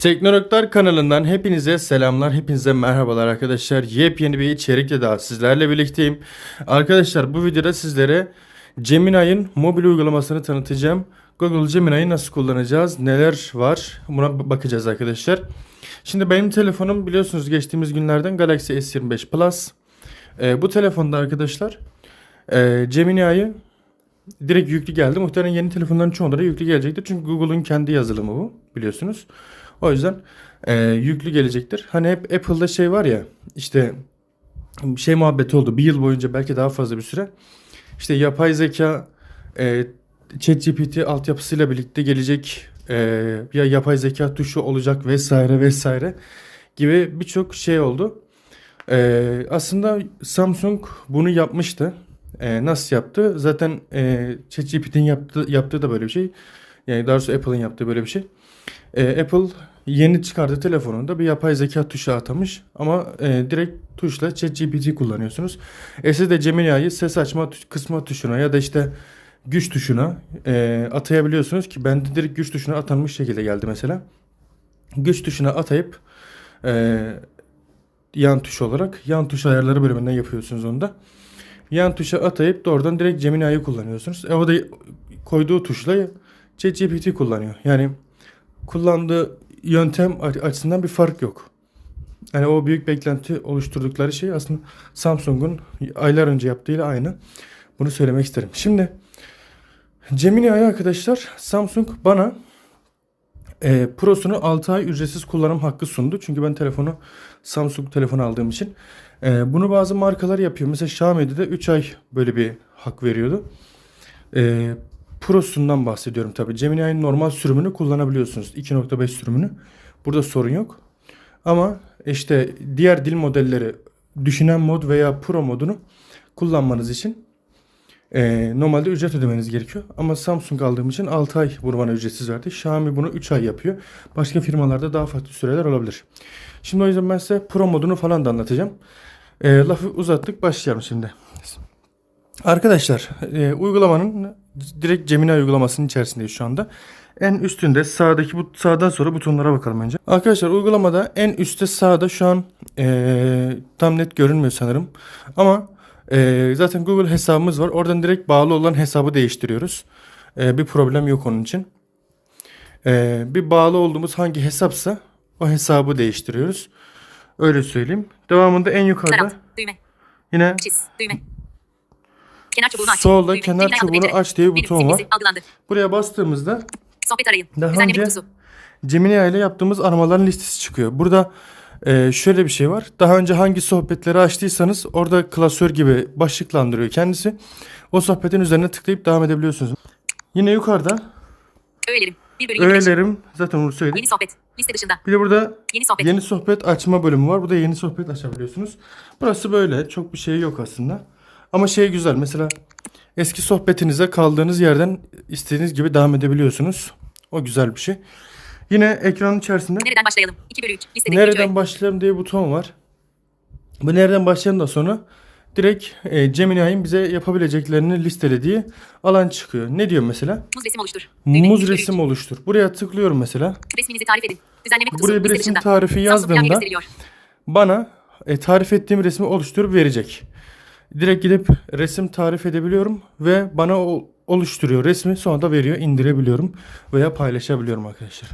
Teknologlar kanalından hepinize selamlar, hepinize merhabalar arkadaşlar. Yepyeni bir içerikle daha sizlerle birlikteyim. Arkadaşlar bu videoda sizlere Gemini'nin mobil uygulamasını tanıtacağım. Google Gemini'yi nasıl kullanacağız, neler var buna bakacağız arkadaşlar. Şimdi benim telefonum biliyorsunuz geçtiğimiz günlerden Galaxy S25 Plus. Ee, bu telefonda arkadaşlar e, Gemini'yi direkt yüklü geldi. Muhtemelen yeni telefonların çoğunda da yüklü gelecektir. Çünkü Google'un kendi yazılımı bu biliyorsunuz. O yüzden e, yüklü gelecektir. Hani hep Apple'da şey var ya işte şey muhabbeti oldu. Bir yıl boyunca belki daha fazla bir süre. İşte yapay zeka e, ChatGPT altyapısıyla birlikte gelecek e, ya yapay zeka tuşu olacak vesaire vesaire gibi birçok şey oldu. E, aslında Samsung bunu yapmıştı. E, nasıl yaptı? Zaten e, ChatGPT'nin yaptığı, yaptığı da böyle bir şey. Yani daha doğrusu Apple'ın yaptığı böyle bir şey. E, Apple yeni çıkardığı telefonunda bir yapay zeka tuşu atamış ama e, direkt tuşla ChatGPT kullanıyorsunuz. E siz de Gemini'yi ses açma kısma tuşuna ya da işte güç tuşuna e, atayabiliyorsunuz ki bende direkt güç tuşuna atanmış şekilde geldi mesela. Güç tuşuna atayıp e, yan tuş olarak yan tuş ayarları bölümünden yapıyorsunuz onu da. Yan tuşa atayıp doğrudan direkt Gemini'yi kullanıyorsunuz. E o da koyduğu tuşla ChatGPT kullanıyor. Yani kullandığı yöntem açısından bir fark yok. Yani o büyük beklenti oluşturdukları şey aslında Samsung'un aylar önce yaptığıyla aynı. Bunu söylemek isterim. Şimdi Gemini A'yı arkadaşlar Samsung bana e, Pro'sunu 6 ay ücretsiz kullanım hakkı sundu. Çünkü ben telefonu Samsung telefonu aldığım için. E, bunu bazı markalar yapıyor. Mesela Xiaomi'de de 3 ay böyle bir hak veriyordu. E, Pro'sundan bahsediyorum tabii. Gemini'nin normal sürümünü kullanabiliyorsunuz. 2.5 sürümünü. Burada sorun yok. Ama işte diğer dil modelleri düşünen mod veya Pro modunu kullanmanız için e, normalde ücret ödemeniz gerekiyor. Ama Samsung aldığım için 6 ay bunu bana ücretsiz verdi. Xiaomi bunu 3 ay yapıyor. Başka firmalarda daha farklı süreler olabilir. Şimdi o yüzden ben size Pro modunu falan da anlatacağım. E, lafı uzattık başlayalım şimdi. Arkadaşlar e, uygulamanın direkt Gemini uygulamasının içerisindeyiz şu anda. En üstünde sağdaki bu sağdan sonra butonlara bakalım önce. Arkadaşlar uygulamada en üstte sağda şu an e, tam net görünmüyor sanırım. Ama e, zaten Google hesabımız var. Oradan direkt bağlı olan hesabı değiştiriyoruz. E, bir problem yok onun için. E, bir bağlı olduğumuz hangi hesapsa o hesabı değiştiriyoruz. Öyle söyleyeyim. Devamında en yukarıda. Düğme. yine Çiz. Düğme. Kenar çubuğunu aç. Solda Düğme. kenar Gemini çubuğunu adlı aç diye bir buton var. Algılandı. buraya bastığımızda Sohbet arayın. Daha Düzenleme önce- kutusu. Gemini ile yaptığımız aramaların listesi çıkıyor. Burada e, şöyle bir şey var. Daha önce hangi sohbetleri açtıysanız orada klasör gibi başlıklandırıyor kendisi. O sohbetin üzerine tıklayıp devam edebiliyorsunuz. Yine yukarıda Öğelerim. 1 bölü 25. öğelerim zaten onu söyledik. Yeni sohbet. Liste dışında. Bir de burada Yeni sohbet. yeni sohbet açma bölümü var. Burada yeni sohbet açabiliyorsunuz. Burası böyle. Çok bir şey yok aslında. Ama şey güzel. Mesela eski sohbetinize kaldığınız yerden istediğiniz gibi devam edebiliyorsunuz. O güzel bir şey. Yine ekranın içerisinde Nereden başlayalım? 2 bölü 3. Listedeki nereden başlayalım diye buton var. Bu nereden başlayalım da sonra direkt e, Gemini'nin bize yapabileceklerini listelediği alan çıkıyor. Ne diyor mesela? Muz resim oluştur. Düğme. Muz resim oluştur. Buraya tıklıyorum mesela. Resminizi tarif edin. Düzenleme kutusu. Buraya bir resim dışında. tarifi yazdığımda bana e, tarif ettiğim resmi oluşturup verecek. Direkt gidip resim tarif edebiliyorum ve bana o oluşturuyor resmi sonra da veriyor indirebiliyorum veya paylaşabiliyorum arkadaşlar.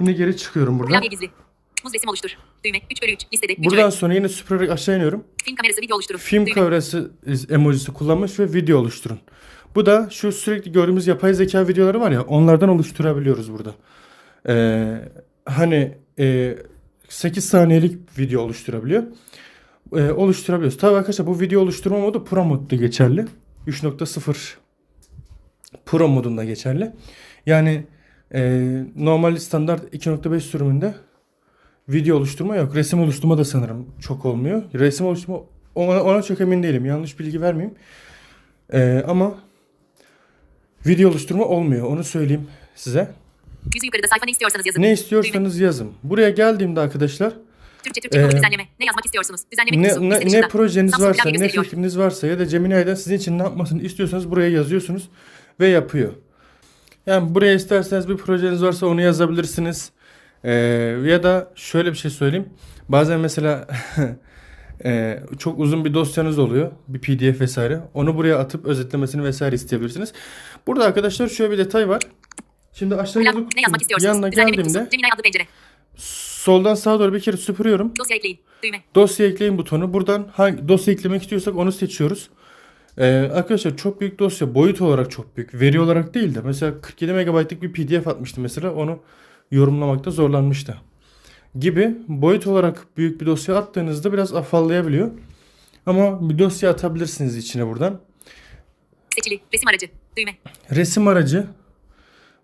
Yine geri çıkıyorum buradan. Klavye gizli. Muz resim oluştur. Düğme. 3 bölü 3. Listede 3 Buradan sonra yine süpürerek aşağı iniyorum. Film kamerası video oluşturun. Film Düğme. kamerası emojisi kullanmış ve video oluşturun. Bu da şu sürekli gördüğümüz yapay zeka videoları var ya onlardan oluşturabiliyoruz burada. Ee, hani e, 8 saniyelik video oluşturabiliyor. Ee, oluşturabiliyoruz. Tabii arkadaşlar bu video oluşturma modu Pro modda geçerli. 3.0 Pro modunda geçerli. Yani e, normal standart 2.5 sürümünde video oluşturma yok. Resim oluşturma da sanırım çok olmuyor. Resim oluşturma ona, ona çok emin değilim. Yanlış bilgi vermeyeyim. Ee, ama video oluşturma olmuyor. Onu söyleyeyim size. Yüzü yukarıda sayfa ne istiyorsanız yazın. Ne istiyorsanız yazın. Buraya geldiğimde arkadaşlar Türkçe Türkçe Ee, düzenleme. Ne yazmak istiyorsunuz? Düzenleme ne, kutusu. ne, ne projeniz Samsung varsa, ne fikriniz varsa ya da Gemini'den sizin için ne yapmasını istiyorsanız buraya yazıyorsunuz ve yapıyor. Yani buraya isterseniz bir projeniz varsa onu yazabilirsiniz. Ee, ya da şöyle bir şey söyleyeyim. Bazen mesela e, çok uzun bir dosyanız oluyor. Bir PDF vesaire. Onu buraya atıp özetlemesini vesaire isteyebilirsiniz. Burada arkadaşlar şöyle bir detay var. Şimdi aşağıya yazmak istiyorsunuz? yanına geldiğimde Gemini adlı pencere. Soldan sağa doğru bir kere süpürüyorum. Dosya ekleyin. Düğme. Dosya ekleyin butonu. Buradan hangi dosya eklemek istiyorsak onu seçiyoruz. Ee, arkadaşlar çok büyük dosya boyut olarak çok büyük. Veri olarak değil de mesela 47 MB'lık bir PDF atmıştı mesela onu yorumlamakta zorlanmıştı. Gibi boyut olarak büyük bir dosya attığınızda biraz afallayabiliyor. Ama bir dosya atabilirsiniz içine buradan. Seçili. Resim aracı. Düğme. Resim aracı.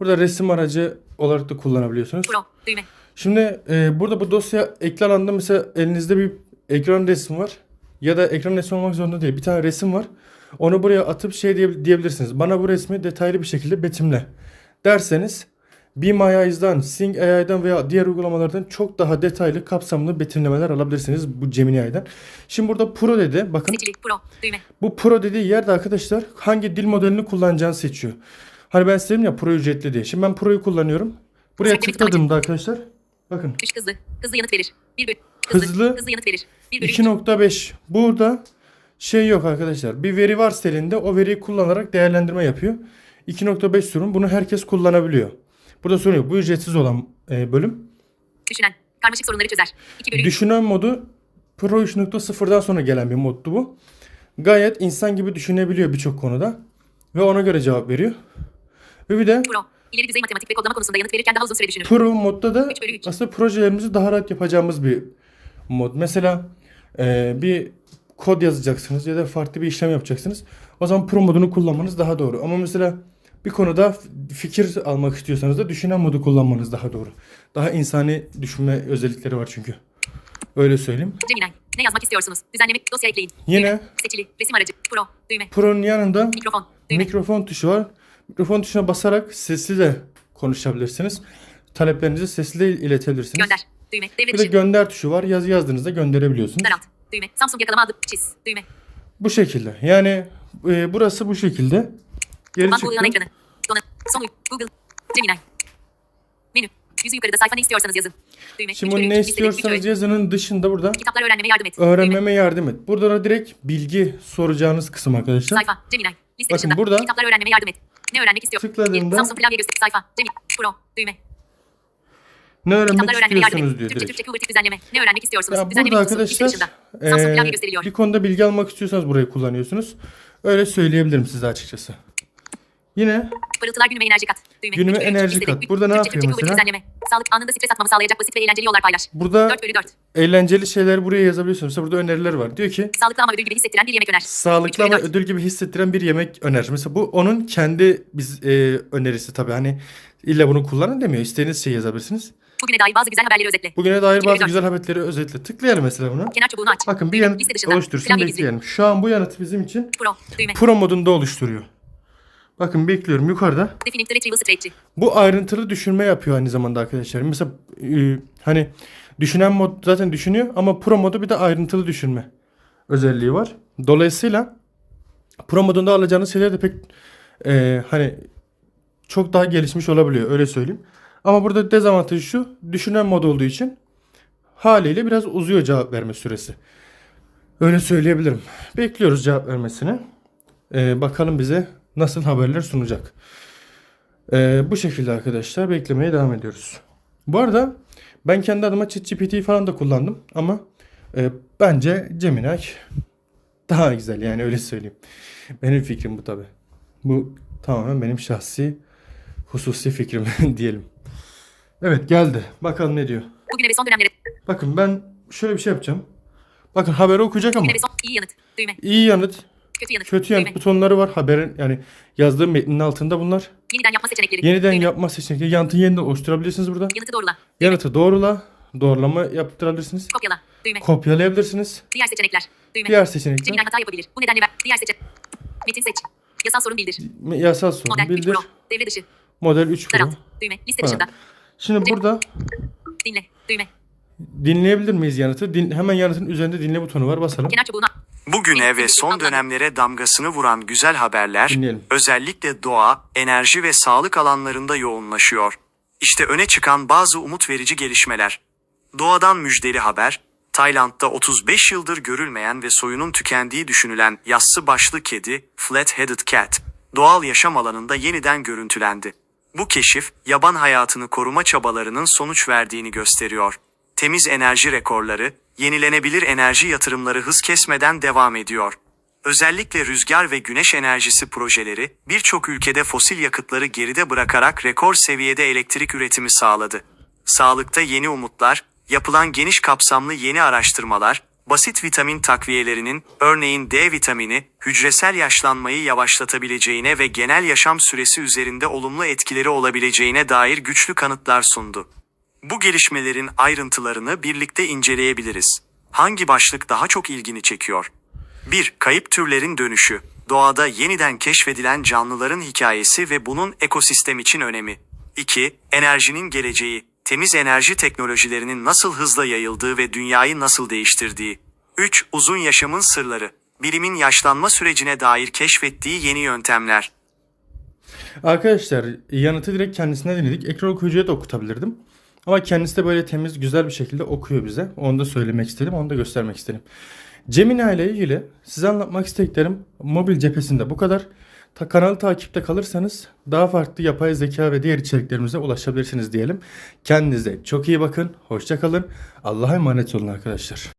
Burada resim aracı olarak da kullanabiliyorsunuz. Pro. Düğme. Şimdi e, burada bu dosya ekran alanda mesela elinizde bir ekran resmi var. Ya da ekran resmi olmak zorunda değil. Bir tane resim var. Onu buraya atıp şey diye, diyebilirsiniz. Bana bu resmi detaylı bir şekilde betimle derseniz Beam AI'dan, Sing AI'dan veya diğer uygulamalardan çok daha detaylı, kapsamlı betimlemeler alabilirsiniz bu Gemini AI'dan. Şimdi burada Pro dedi. Bakın Seçili. Pro. Düğme. bu Pro dediği yerde arkadaşlar hangi dil modelini kullanacağını seçiyor. Hani ben size dedim ya Pro ücretli diye. Şimdi ben Pro'yu kullanıyorum. Buraya tıkladığımda arkadaşlar bakın Düşük hızlı. Hızlı yanıt verir. 1 bölü. Hızlı. Hızlı. Hızlı yanıt verir. 1 bölü. 2.5 burada şey yok arkadaşlar. Bir veri var elinde o veriyi kullanarak değerlendirme yapıyor. 2.5 sürüm bunu herkes kullanabiliyor. Burada sorun yok. Bu ücretsiz olan e, bölüm. Düşünen. Karmaşık sorunları çözer. 2 bölü. Düşünen modu Pro 3.0'dan sonra gelen bir moddu bu. Gayet insan gibi düşünebiliyor birçok konuda. Ve ona göre cevap veriyor. Ve bir de Pro. İleri düzey matematik ve kodlama konusunda yanıt verirken daha uzun süre düşünür. Pro modda da Üç bölü üç. aslında projelerimizi daha rahat yapacağımız bir mod. Mesela e, bir kod yazacaksınız ya da farklı bir işlem yapacaksınız. O zaman Pro modunu kullanmanız daha doğru. Ama mesela bir konuda fikir almak istiyorsanız da düşünen modu kullanmanız daha doğru. Daha insani düşünme özellikleri var çünkü. Öyle söyleyeyim. Gemini. Ne yazmak istiyorsunuz? Düzenleme. Dosya ekleyin. Yine Düğme. Seçili. Resim aracı. Pro. Düğme. Pro'nun yanında Mikrofon. Düğme. mikrofon tuşu var. Mikrofon tuşuna basarak sesli de konuşabilirsiniz. Taleplerinizi sesli de iletebilirsiniz. Gönder. Düğme. Devre Bir de gönder tuşu var. Yazı yazdığınızda gönderebiliyorsunuz. Daralt. Düğme. Samsung yakalama adı. Çiz. Düğme. Bu şekilde. Yani e, burası bu şekilde. Geri uygulama çıktım. ekranı. Donat. Son Google. Gemini. Menü. Yüzü yukarıda sayfa ne istiyorsanız yazın. Düğme. Şimdi bunu ne istiyorsanız yazının dışında burada Kitaplar öğrenmeme yardım et. Düğme. öğrenmeme yardım et. Burada da direkt bilgi soracağınız kısım arkadaşlar. Sayfa. Gemini. Liste Bakın dışında. burada- Kitaplar öğrenmeme yardım et. Ne öğrenmek istiyor? Tıkladığımda- Samsung klavye göster. Sayfa. Gemini. Pro. Düğme. Ne öğrenmek istiyorsunuz diyor Türkçe direkt. Türkçe kuvvetli düzenleme. Ne öğrenmek istiyorsunuz? Ya burada arkadaşlar e, gösteriliyor. bir konuda bilgi almak istiyorsanız burayı kullanıyorsunuz. Öyle söyleyebilirim size açıkçası. Yine Pırıltılar günüme enerji kat. Düğme. Günüme enerji kat. Burada ne yapıyor mesela? düzenleme. Sağlık anında stres atmamı sağlayacak basit ve eğlenceli yollar paylaş. burada 4 bölü 4. eğlenceli şeyler buraya yazabiliyorsunuz. Mesela burada öneriler var. Diyor ki Sağlıklı ama ödül gibi hissettiren bir yemek öner. sağlıklı ama ödül gibi hissettiren bir yemek öner. Mesela bu onun kendi biz e, önerisi tabii. Hani illa bunu kullanın demiyor. İstediğiniz şeyi yazabilirsiniz. Bugüne dair bazı güzel haberleri özetle. Bugüne dair bazı güzel haberleri özetle. Tıklayalım mesela buna. Kenar çubuğunu aç. Bakın bir yanıt oluştursun bekleyelim. Şu an bu yanıt bizim için Pro. Düğme. Pro modunda oluşturuyor. Bakın bekliyorum yukarıda. Bu ayrıntılı düşünme yapıyor aynı zamanda arkadaşlar. Mesela e, hani düşünen mod zaten düşünüyor ama Pro modu bir de ayrıntılı düşünme özelliği var. Dolayısıyla Pro modunda alacağınız şeyler de pek e, hani çok daha gelişmiş olabiliyor öyle söyleyeyim. Ama burada dezavantajı şu düşünen mod olduğu için haliyle biraz uzuyor cevap verme süresi. Öyle söyleyebilirim. Bekliyoruz cevap vermesini. E, bakalım bize nasıl haberler sunacak. Ee, bu şekilde arkadaşlar beklemeye devam ediyoruz. Bu arada ben kendi adıma ChatGPT'yi falan da kullandım ama e, bence Gemini daha güzel yani öyle söyleyeyim. Benim fikrim bu tabi. Bu tamamen benim şahsi hususi fikrim diyelim. Evet geldi. Bakalım ne diyor. Bugüne ve son dönemlere. Bakın ben şöyle bir şey yapacağım. Bakın haberi okuyacak ama Bugüne ve son iyi yanıt. Düğme. iyi yanıt, Kötü yanıt. kötü yanıt Düğme. butonları var haberin yani yazdığım metnin altında bunlar. Yeniden yapma seçenekleri. Yeniden Düğme. yapma seçenekleri. Yanıtı yeniden oluşturabilirsiniz burada. Yanıtı doğrula. Yanıtı doğrula. Doğrulama yaptırabilirsiniz. Kopyala. Düğme. Kopyalayabilirsiniz. Diğer seçenekler. Düğme. Diğer seçenekler Gemini hata yapabilir. Bu nedenle ver. Diğer seçenek. Metin seç. Yasal sorun bildir. yasal sorun Model 3 bildir. Pro. Devre dışı. Model 3 Pro. Daralt. Düğme. Liste dışında. Şimdi burada Dinle. Düğme. dinleyebilir miyiz yanıtı? Din, hemen yanıtın üzerinde dinle butonu var. Basalım. Kenar çubuğunu Bugüne ve son dönemlere damgasını vuran güzel haberler Dinleyelim. özellikle doğa, enerji ve sağlık alanlarında yoğunlaşıyor. İşte öne çıkan bazı umut verici gelişmeler. Doğadan müjdeli haber, Tayland'da 35 yıldır görülmeyen ve soyunun tükendiği düşünülen yassı başlı kedi, Flat-Headed Cat, doğal yaşam alanında yeniden görüntülendi. Bu keşif, yaban hayatını koruma çabalarının sonuç verdiğini gösteriyor. Temiz enerji rekorları, yenilenebilir enerji yatırımları hız kesmeden devam ediyor. Özellikle rüzgar ve güneş enerjisi projeleri birçok ülkede fosil yakıtları geride bırakarak rekor seviyede elektrik üretimi sağladı. Sağlıkta yeni umutlar, yapılan geniş kapsamlı yeni araştırmalar, basit vitamin takviyelerinin, örneğin D vitamini, hücresel yaşlanmayı yavaşlatabileceğine ve genel yaşam süresi üzerinde olumlu etkileri olabileceğine dair güçlü kanıtlar sundu. Bu gelişmelerin ayrıntılarını birlikte inceleyebiliriz. Hangi başlık daha çok ilgini çekiyor? 1. Kayıp türlerin dönüşü. Doğada yeniden keşfedilen canlıların hikayesi ve bunun ekosistem için önemi. 2. Enerjinin geleceği. Temiz enerji teknolojilerinin nasıl hızla yayıldığı ve dünyayı nasıl değiştirdiği. 3. Uzun yaşamın sırları. Bilimin yaşlanma sürecine dair keşfettiği yeni yöntemler. Arkadaşlar yanıtı direkt kendisine dinledik. Ekran okuyucuya da okutabilirdim. Ama kendisi de böyle temiz güzel bir şekilde okuyor bize. Onu da söylemek istedim. Onu da göstermek istedim. Gemini ile ilgili size anlatmak istediklerim mobil cephesinde bu kadar. Ta kanalı takipte kalırsanız daha farklı yapay zeka ve diğer içeriklerimize ulaşabilirsiniz diyelim. Kendinize çok iyi bakın. Hoşça kalın. Allah'a emanet olun arkadaşlar.